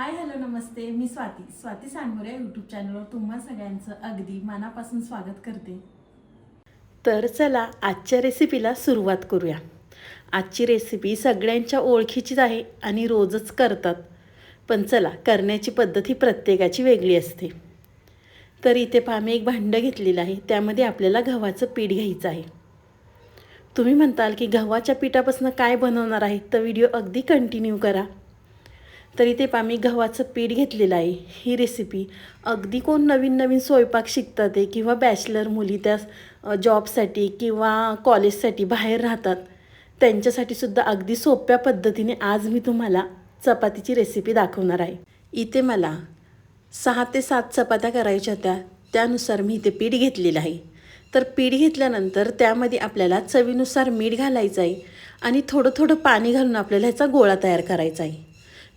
हाय hello नमस्ते. मी Swati. Swati Sangore YouTube चॅनलवर तुम्हा सगळ्यांचं अगदी मनापासून स्वागत करते. तर चला आजच्या रेसिपीला सुरुवात करूया. आजची रेसिपी सगळ्यांच्या ओळखीचीच आहे आणि रोजच करतात. पण चला करण्याची पद्धत ही प्रत्येकाची वेगळी असते. तर इथे पहा मी एक भांडं घेतलेलं आहे. त्यामध्ये आपल्याला गव्हाचं पीठ घ्यायचं आहे. तुम्ही म्हणताल की गव्हाच्या पिठापासून काय बनवणार आहे? तर व्हिडिओ अगदी कंटिन्यू करा. तर इथे पा मी गव्हाचं पीठ घेतलेलं आहे. ही रेसिपी अगदी कोण नवीन नवीन स्वयंपाक शिकतात आहे किंवा बॅचलर मुली त्या जॉबसाठी किंवा कॉलेजसाठी बाहेर राहतात. त्यांच्यासाठी सुद्धा अगदी सोप्या पद्धतीने आज मी तुम्हाला चपातीची रेसिपी दाखवणार आहे. इथे मला सहा ते सात चपात्या करायच्या होत्या. त्यानुसार मी इथे पीठ घेतलेलं आहे. तर पीठ घेतल्यानंतर त्यामध्ये आपल्याला चवीनुसार मीठ घालायचं आहे आणि थोडं थोडं पाणी घालून आपल्याला ह्याचा गोळा तयार करायचा आहे.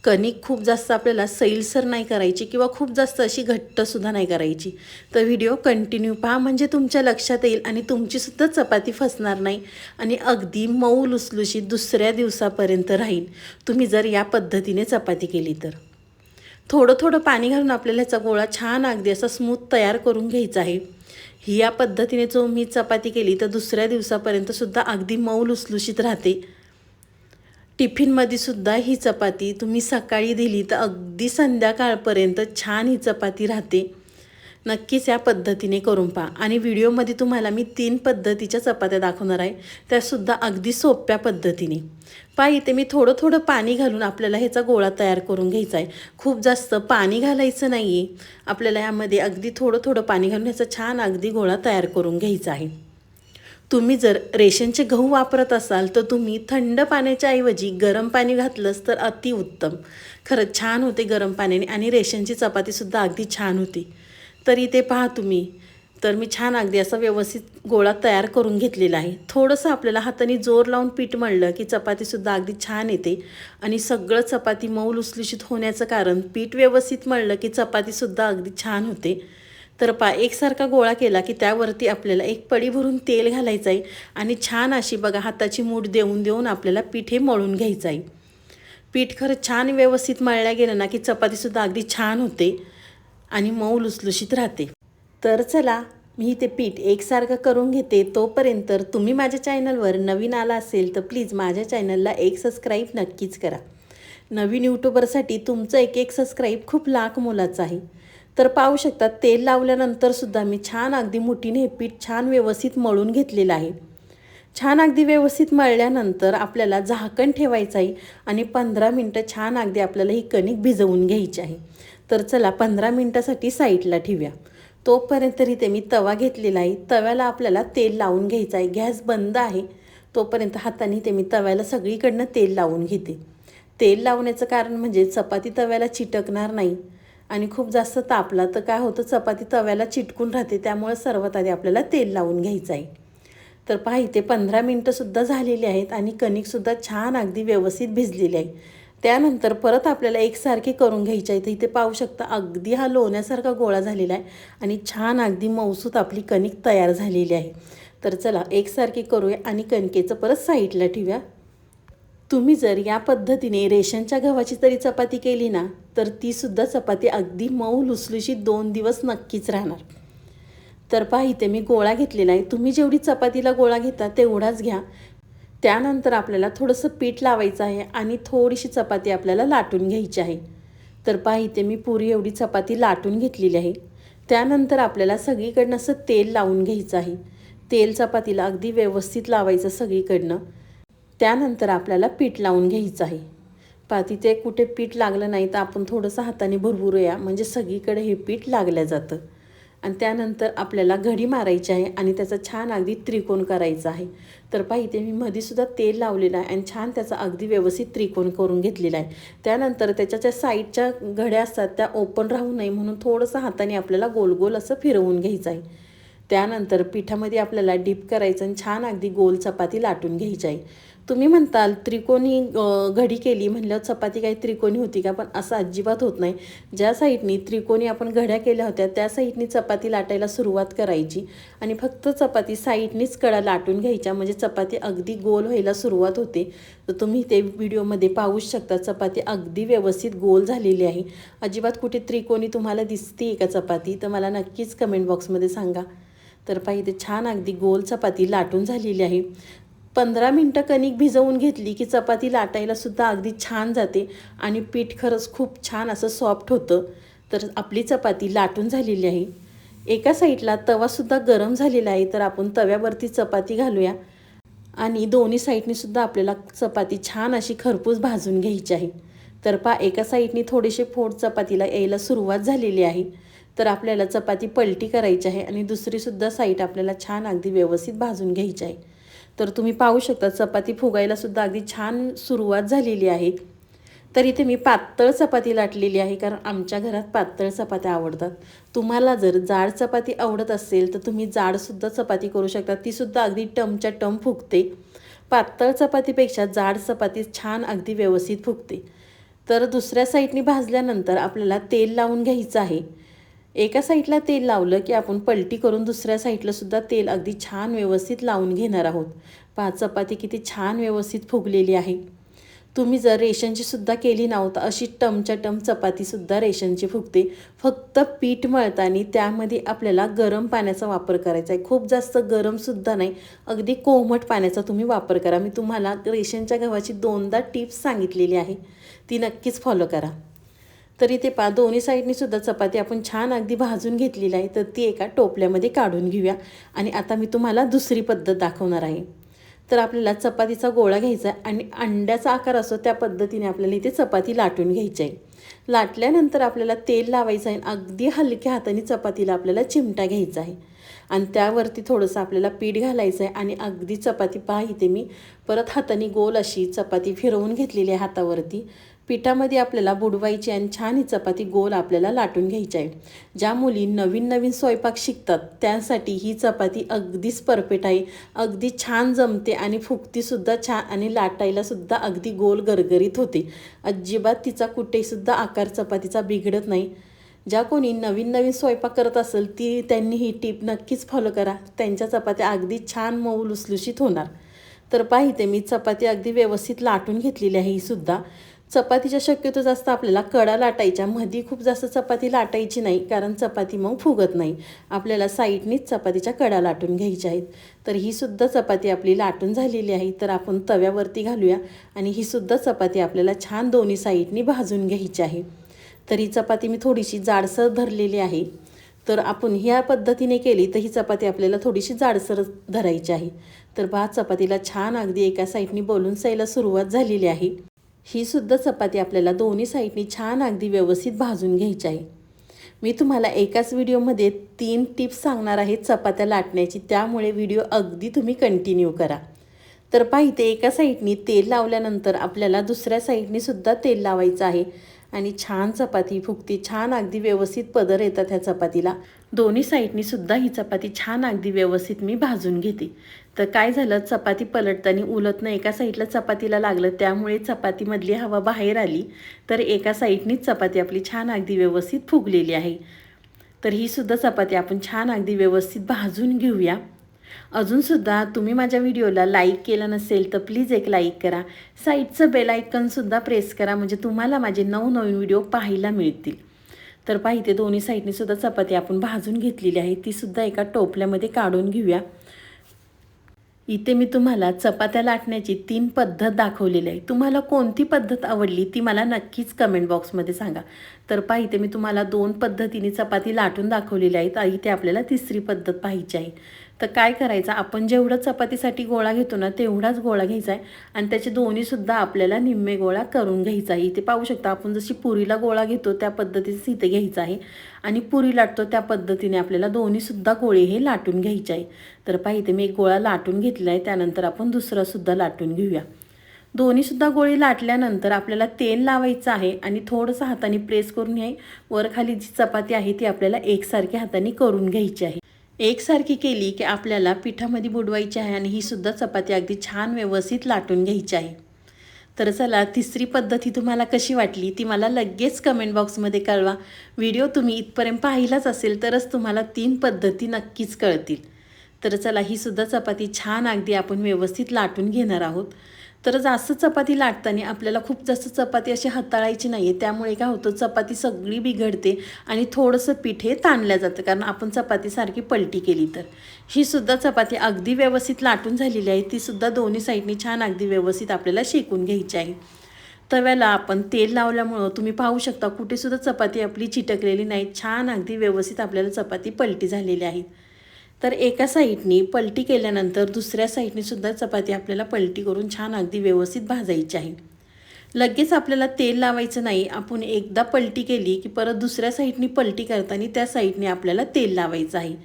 कणिक खूप जास्त आपल्याला सैलसर नाही करायची किंवा खूप जास्त अशी घट्टसुद्धा नाही करायची. तर व्हिडिओ कंटिन्यू पहा. म्हणजे तुमच्या लक्षात येईल आणि तुमचीसुद्धा चपाती फसणार नाही आणि अगदी मऊ लुसलुशीत दुसऱ्या दिवसापर्यंत राहील. तुम्ही जर या पद्धतीने चपाती केली तर. थोडं थोडं पाणी घालून आपल्याला ह्याचा गोळा छान अगदी असा स्मूथ तयार करून घ्यायचा आहे. ही या पद्धतीने जो मी चपाती केली तर दुसऱ्या दिवसापर्यंतसुद्धा अगदी मऊ लुसलुशीत राहते. टिफिनमध्ये सुद्धा ही चपाती तुम्ही सकाळी दिली तर अगदी संध्याकाळपर्यंत छान ही चपाती राहते. नक्कीच या पद्धतीने करून पहा. आणि व्हिडिओमध्ये तुम्हाला मी तीन पद्धतीच्या चपात्या दाखवणार आहे. त्यासुद्धा अगदी सोप्या पद्धतीने. पहा इथे मी थोडं थोडं पाणी घालून आपल्याला ह्याचा गोळा तयार करून घ्यायचा आहे. खूप जास्त पाणी घालायचं नाही आहे आपल्याला यामध्ये अगदी थोडं थोडं पाणी घालून ह्याचा छान अगदी गोळा तयार करून घ्यायचा आहे. तुम्ही जर रेशनचे गहू वापरत असाल तर तुम्ही थंड पाण्याच्या ऐवजी गरम पाणी घातलंच तर अतिउत्तम खरंच छान होते गरम पाण्याने आणि रेशनची चपातीसुद्धा अगदी छान होती. तर इथे पहा तुम्ही. तर मी छान अगदी असा व्यवस्थित गोळा तयार करून घेतलेला आहे. थोडंसं आपल्याला हाताने जोर लावून पीठ मळलं की चपातीसुद्धा अगदी छान येते आणि सगळं चपाती मऊ लुसलुशीत होण्याचं कारण पीठ व्यवस्थित मळलं की चपातीसुद्धा अगदी छान होते. तर पा एकसारखा गोळा केला की त्यावरती आपल्याला एक पडी भरून तेल घालायचं आहे आणि छान अशी बघा हाताची मूठ देऊन देऊन आपल्याला पीठ हे मळून घ्यायचं आहे. पीठ खरं छान व्यवस्थित मळल्या गेलं ना की चपातीसुद्धा अगदी छान होते आणि मऊ लुसलुशीत राहते. तर चला मी ते पीठ एकसारखं करून घेते. तोपर्यंत तुम्ही माझ्या चॅनलवर नवीन आला असेल तर प्लीज माझ्या चॅनलला एक सबस्क्राईब नक्कीच करा. नवीन यूट्यूबरसाठी तुमचं एक एक सबस्क्राईब खूप लाख मोलाचं आहे. तर पाहू शकता तेल लावल्यानंतरसुद्धा मी छान अगदी मुठीने हे पीठ छान व्यवस्थित मळून घेतलेलं आहे. छान अगदी व्यवस्थित मळल्यानंतर आपल्याला झाकण ठेवायचं आहे आणि पंधरा मिनटं छान अगदी आपल्याला ही कणिक भिजवून घ्यायची आहे. तर चला पंधरा मिनटासाठी साईडला ठेवूया. तोपर्यंत इथे मी तवा घेतलेला आहे. तव्याला आपल्याला तेल लावून घ्यायचं आहे. गॅस बंद आहे. तोपर्यंत हाताने ते मी तव्याला सगळीकडनं तेल लावून घेते. तेल लावण्याचं कारण म्हणजे चपाती तव्याला चिटकणार नाही. आणि खूप जास्त तापला तर काय होतं चपाती तव्याला चिटकून राहते त्यामुळे सर्वात आधी आपल्याला तेल लावून घ्यायचं आहे. तर पहा इथे पंधरा मिनटंसुद्धा झालेली आहेत आणि कणिकसुद्धा छान अगदी व्यवस्थित भिजलेली आहे. त्यानंतर परत आपल्याला एकसारखी करून घ्यायची आहे. तर इथे पाहू शकता अगदी हा लोण्यासारखा गोळा झालेला आहे आणि छान अगदी मौसूत आपली कणिक तयार झालेली आहे. तर चला एकसारखी करूया आणि कणकेचं परत साईडला ठेवूया. तुम्ही जर या पद्धतीने रेशनच्या गव्हाची तरी चपाती केली ना तर तीसुद्धा चपाती अगदी मऊ लुसलुशी दोन दिवस नक्कीच राहणार. तर पहा इथे मी गोळा घेतलेला आहे तुम्ही जेवढी चपातीला गोळा घेता तेवढाच घ्या. त्यानंतर आपल्याला थोडंसं पीठ लावायचं आहे आणि थोडीशी चपाती आपल्याला लाटून घ्यायची आहे. तर पहा इथे मी पुरी एवढी चपाती लाटून घेतलेली आहे. त्यानंतर आपल्याला सगळीकडनं असं तेल लावून घ्यायचं आहे. तेल चपातीला अगदी व्यवस्थित लावायचं सगळीकडनं. त्यानंतर आपल्याला पीठ लावून घ्यायचं आहे. पहा तिथे कुठे पीठ लागलं नाही तर आपण थोडंसं हाताने भरभरूया. म्हणजे सगळीकडे हे पीठ लागलं जातं. आणि त्यानंतर आपल्याला घडी मारायची आहे आणि त्याचा छान अगदी त्रिकोण करायचा आहे. तर पहा इथे मी मध्येसुद्धा तेल लावलेलं आहे आणि छान त्याचा अगदी व्यवस्थित त्रिकोण करून घेतलेला आहे. त्यानंतर त्याच्या ज्या साईडच्या घड्या असतात त्या ओपन राहू नये म्हणून थोडंसं हाताने आपल्याला गोल गोल असं फिरवून घ्यायचं आहे. त्यानंतर पिठामध्ये आपल्याला डीप करायचं आणि छान अगदी गोल चपाती लाटून घ्यायची आहे. तुम्ही म्हणताल त्रिकोणी घडी केली म्हणल्यावर चपाती काही त्रिकोणी होती का? पण असं अजिबात होत नाही. ज्या साईडनी त्रिकोणी आपण घड्या केल्या होत्या त्या साईडनी चपाती लाटायला सुरुवात करायची आणि फक्त चपाती साईडनीच कडा लाटून घ्यायच्या. म्हणजे चपाती अगदी गोल व्हायला सुरुवात होते. तर तुम्ही ते व्हिडिओमध्ये पाहूच शकता चपाती अगदी व्यवस्थित गोल झालेली आहे. अजिबात कुठे त्रिकोणी तुम्हाला दिसते का चपाती? तर मला नक्कीच कमेंट बॉक्समध्ये सांगा. तर पाहिजे छान अगदी गोल चपाती लाटून झालेली आहे. पंधरा मिनटं कणिक भिजवून घेतली की चपाती लाटायला सुद्धा अगदी छान जाते आणि पीठ खरंच खूप छान असं सॉफ्ट होतं. तर आपली चपाती लाटून झालेली आहे. एका साईडला तवासुद्धा गरम झालेला आहे तर आपण तव्यावरती चपाती घालूया. आणि दोन्ही साईडनीसुद्धा आपल्याला चपाती छान अशी खरपूस भाजून घ्यायची आहे. तर पा एका साईडनी थोडेसे फोड चपातीला यायला सुरुवात झालेली आहे. तर आपल्याला चपाती पलटी करायची आहे आणि दुसरीसुद्धा साईड आपल्याला छान अगदी व्यवस्थित भाजून घ्यायची आहे. तर तुम्ही पाहू शकता चपाती फुगायला सुद्धा अगदी छान सुरुवात झालेली आहे. तर इथे मी पातळ चपाती लाटलेली आहे कारण आमच्या घरात पातळ चपात्या आवडतात. तुम्हाला जर जाड चपाती आवडत असेल तर तुम्ही जाडसुद्धा चपाती करू शकता. तीसुद्धा अगदी टमच्या टम फुगते. पातळ चपातीपेक्षा जाड चपाती छान अगदी व्यवस्थित फुगते. तर दुसऱ्या साईडनी भाजल्यानंतर आपल्याला तेल लावून घ्यायचं आहे. एका साईडला तेल लावलं की आपण पलटी करून दुसऱ्या साईडला सुद्धा तेल अगदी छान व्यवस्थित लावून घेणार आहोत. पहा चपाती किती छान व्यवस्थित फुगलेली आहे. तुम्ही जर रेशनची सुद्धा केली नव्हतं हो, अशी टमच्या टम चपातीसुद्धा रेशनची फुगते. फक्त पीठ मळताना त्यामध्ये आपल्याला गरम पाण्याचा वापर करायचा आहे. खूप जास्त गरमसुद्धा नाही अगदी कोमट पाण्याचा तुम्ही वापर करा. मी तुम्हाला रेशनच्या गव्हाची दोनदा टिप्स सांगितलेली आहे. ती नक्कीच फॉलो करा. तर इथे पा दोन्ही साईडनी सुद्धा चपाती आपण छान अगदी भाजून घेतलेली आहे. तर ती एका टोपल्यामध्ये काढून घेऊया. आणि आता मी तुम्हाला दुसरी पद्धत दाखवणार आहे. तर आपल्याला चपातीचा गोळा घ्यायचा आहे आणि अंड्याचा आकार असतो त्या पद्धतीने आपल्याला इथे चपाती लाटून घ्यायची आहे. लाटल्यानंतर आपल्याला तेल लावायचं आहे. आणि अगदी हलक्या हाताने चपातीला आपल्याला चिमटा घ्यायचा आहे. आणि त्यावरती थोडंसं आपल्याला पीठ घालायचं आहे आणि अगदी चपाती पहा इथे मी परत हाताने गोल अशी चपाती फिरवून घेतलेली आहे हातावरती. पिठामध्ये आपल्याला बुडवायची आणि छान ही चपाती गोल आपल्याला लाटून घ्यायची आहे. ज्या मुली नवीन नवीन स्वयंपाक शिकतात त्यासाठी ही चपाती अगदीच परफेक्ट आहे. अगदी छान जमते आणि फुगतीसुद्धा छान आणि लाटायलासुद्धा अगदी गोल गरगरीत होते. अजिबात तिचा कुठेसुद्धा आकार चपातीचा बिघडत नाही. ज्या कोणी नवीन नवीन स्वयंपाक करत असेल ती त्यांनी ही टीप नक्कीच फॉलो करा. त्यांच्या चपात्या अगदी छान मऊ लुसलुशीत होणार. तर पाहिते मी चपाती अगदी व्यवस्थित लाटून घेतलेली आहे ही सुद्धा. चपातीच्या शक्यतो जास्त आपल्याला कडा लाटायच्या. मध्ये खूप जास्त चपाती लाटायची नाही कारण चपाती मग फुगत नाही. आपल्याला साईडनीच चपातीच्या कडा लाटून घ्यायच्या आहेत. तर ही सुद्धा चपाती आपली लाटून झालेली आहे. तर आपण तव्यावरती घालूया आणि ही सुद्धा चपाती आपल्याला छान दोन्ही साईडनी भाजून घ्यायची आहे. तर ही चपाती मी थोडीशी जाडसर धरलेली आहे. तर आपण ह्या पद्धतीने केली तर ही चपाती आपल्याला थोडीशी जाडसर धरायची आहे. तर भात चपातीला छान अगदी एका साईडनी बोलून सायला सुरुवात झालेली आहे. ही सुद्धा चपाती आपल्याला दोन्ही साईडनी छान अगदी व्यवस्थित भाजून घ्यायची आहे. मी तुम्हाला एकाच व्हिडिओमध्ये तीन टिप्स सांगणार आहे चपात्या लाटण्याची त्यामुळे व्हिडिओ अगदी तुम्ही कंटिन्यू करा. तर पाहिते एका साईडनी तेल लावल्यानंतर आपल्याला दुसऱ्या साईडनी सुद्धा तेल लावायचं आहे. आणि छान चपाती फुगती छान अगदी व्यवस्थित पदर येतात ह्या चपातीला. दोन्ही साईडनी सुद्धा ही चपाती छान अगदी व्यवस्थित मी भाजून घेते. तर काय झालं चपाती पलटताना उलटनं एका साईडला चपातीला लागलं त्यामुळे चपातीमधली हवा बाहेर आली. तर एका साईडनीच चपाती आपली छान अगदी व्यवस्थित फुगलेली आहे. तर ही सुद्धा चपाती आपण छान अगदी व्यवस्थित भाजून घेऊया. अजूनसुद्धा तुम्ही माझ्या व्हिडिओला लाईक केलं नसेल तर प्लीज एक लाईक करा. साईडचं बेल आयकनसुद्धा प्रेस करा म्हणजे तुम्हाला माझे नवनवीन व्हिडिओ पाहायला मिळतील. तर पाहिजे दोन्ही साईडने सुद्धा चपाती आपण भाजून घेतलेली आहे. तीसुद्धा एका टोपल्यामध्ये काढून घेऊया. इथे मी तुम्हाला चपात्या लाटण्याची तीन पद्धत दाखवलेली आहे. तुम्हाला कोणती पद्धत आवडली ती मला नक्कीच कमेंट बॉक्समध्ये सांगा. तर पहा इथे मी तुम्हाला दोन पद्धतीने चपाती लाटून दाखवलेली आहेत. आणि इथे आपल्याला तिसरी पद्धत पाहिजे आहे. तर काय करायचं? आपण जेवढं चपातीसाठी गोळा घेतो ना तेवढाच गोळा घ्यायचा आहे. आणि त्याचे दोन्हीसुद्धा आपल्याला निम्मे गोळा करून घ्यायचा आहे. इथे पाहू शकता आपण जशी पुरीला गोळा घेतो त्या पद्धतीचं इथे घ्यायचं आहे. आणि पुरी लाटतो त्या पद्धतीने आपल्याला दोन्हीसुद्धा गोळे हे लाटून घ्यायचे आहे. तर पहा इथे मी एक गोळा लाटून घेतला आहे. त्यानंतर आपण दुसरासुद्धा लाटून घेऊया. दोन्हीसुद्धा गोळी लाटल्यानंतर आपल्याला तेल लावायचं आहे आणि थोडंसं हाताने प्रेस करून घ्याय. वरखाली जी चपाती आहे ती आपल्याला एकसारख्या हाताने करून घ्यायची आहे. एकसारखी केली की आपल्याला पिठामध्ये बुडवायची आहे आणि ही सुद्धा चपाती अगदी छान व्यवस्थित लाटून घ्यायची आहे. तर चला तिसरी पद्धती तुम्हाला कशी वाटली ती मला लगेच कमेंट बॉक्समध्ये कळवा. व्हिडिओ तुम्ही इथपर्यंत पाहिलाच असेल तरच तुम्हाला तीन पद्धती नक्कीच कळतील. तर चला ही सुद्धा चपाती छान अगदी आपण व्यवस्थित लाटून घेणार आहोत. तर जास्त चपाती लाटताना आपल्याला खूप जास्त चपाती अशी हाताळायची नाही आहे त्यामुळे काय होतं चपाती सगळी बिघडते आणि थोडंसं पीठ हे ताणलं जातं. कारण आपण चपातीसारखी पलटी केली तर. ही सुद्धा चपाती अगदी व्यवस्थित लाटून झालेली आहे. ती सुद्धा दोन्ही साईडनी छान अगदी व्यवस्थित आपल्याला शेकून घ्यायची आहे. तव्याला आपण तेल लावल्यामुळं तुम्ही पाहू शकता कुठेसुद्धा चपाती आपली चिटकलेली नाही. छान अगदी व्यवस्थित आपल्याला चपाती पलटी झालेली आहेत. तर एका साईडनी पलटी केल्यानंतर दुसऱ्या साईडनीसुद्धा चपाती आपल्याला पलटी करून छान अगदी व्यवस्थित भाजायची आहे. लगेच आपल्याला तेल लावायचं नाही आपण एकदा पलटी केली की परत दुसऱ्या साईडनी पलटी करताना त्या साईडने आपल्याला तेल लावायचं आहे.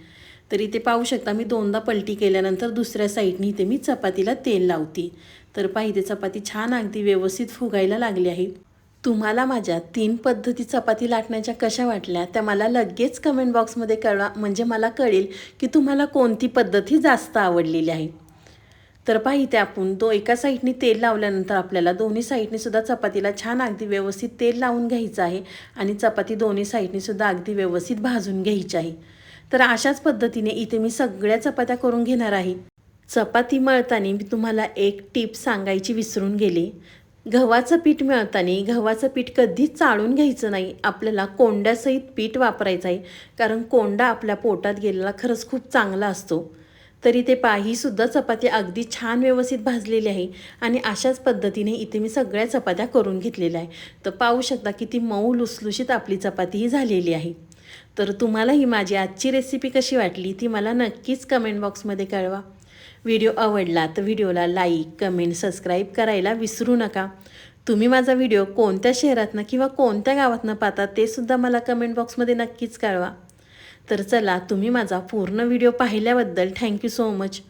तर इथे पाहू शकता मी दोनदा पलटी केल्यानंतर दुसऱ्या साईडनी इथे मी चपातीला तेल लावते. तर पाहिजे चपाती छान अगदी व्यवस्थित फुगायला लागली आहे. तुम्हाला माझ्या तीन पद्धती चपाती लाटण्याच्या कशा वाटल्या त्या मला लगेच कमेंट बॉक्समध्ये कळवा. म्हणजे मला कळेल की तुम्हाला कोणती पद्धती जास्त आवडलेली आहे. तर पाहिजे आपण तो एका साईडने तेल लावल्यानंतर आपल्याला दोन्ही साईडनी सुद्धा चपातीला छान अगदी व्यवस्थित तेल लावून घ्यायचं आहे आणि चपाती दोन्ही साईडनी सुद्धा अगदी व्यवस्थित भाजून घ्यायची आहे. तर अशाच पद्धतीने इथे मी सगळ्या चपात्या करून घेणार आहे. चपाती मळताना मी तुम्हाला एक टीप सांगायची विसरून गेले. गव्हाचं पीठ मिळताना गव्हाचं पीठ कधीच चाळून घ्यायचं नाही. आपल्याला कोंड्यासहित पीठ वापरायचं आहे. कारण कोंडा आपल्या पोटात गेलेला खरंच खूप चांगला असतो. तरी ते पा सुद्धा चपाती अगदी छान व्यवस्थित भाजलेली आहे. आणि अशाच पद्धतीने इथे मी सगळ्या चपात्या करून घेतलेल्या आहे. तर पाहू शकता किती मऊ लुसलुशीत आपली चपाती ही झालेली आहे. तर तुम्हाला ही माझी आजची रेसिपी कशी वाटली ती मला नक्कीच कमेंट बॉक्समध्ये कळवा. व्हिडिओ आवडला तर व्हिडिओला लाईक कमेंट सबस्क्राईब करायला विसरू नका. तुम्ही माझा व्हिडिओ कोणत्या शहरातनं किंवा कोणत्या गावातनं पाहता ते सुद्धा मला कमेंट बॉक्समध्ये नक्कीच कळवा. तर चला तुम्ही माझा पूर्ण व्हिडिओ पाहिल्याबद्दल थँक्यू सो मच.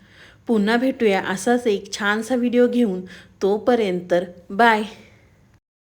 पुन्हा भेटूया असाच एक छानसा व्हिडिओ घेऊन. तोपर्यंत बाय.